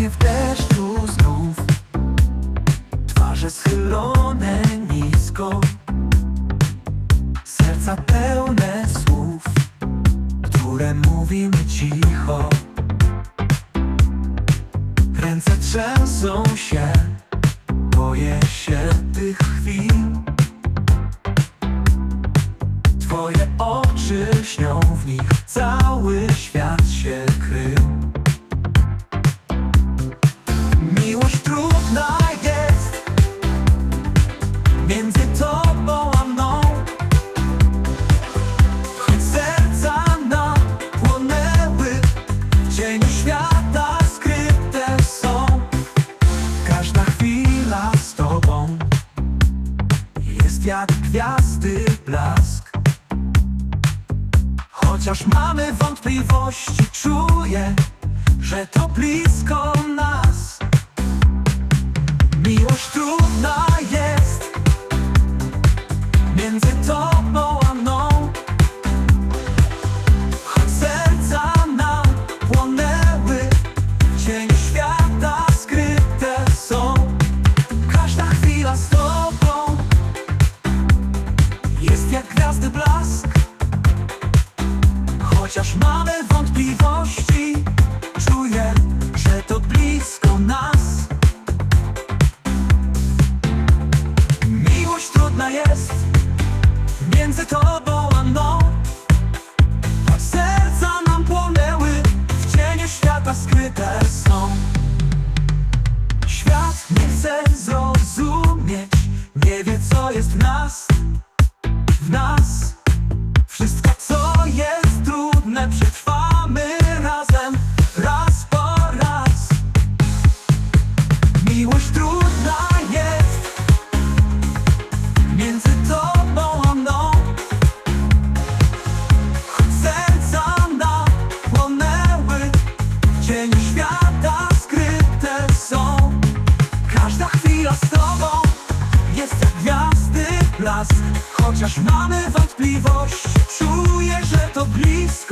Spotkanie w deszczu znów. Twarze schylone nisko. Serca pełne słów Które mówimy cicho. Ręce trzęsą się Boję się tych chwil. Twoje oczy śnią w nich Cały świat cieniu świata skryte są. Każda chwila z tobą. Jest jak gwiazdy blask. Chociaż mamy wątpliwości Czuję, że to blisko nas. Miłość trudna gwiazdy blask. Chociaż mamy wątpliwości Czuję, że to blisko nas. Miłość trudna jest Między tobą a mną. Serca nam płonęły W cieniu świata skryte są. Świat nie chce zrozumieć Nie wie co jest w nas W nas blask Chociaż mamy wątpliwości Czuję, że to blisko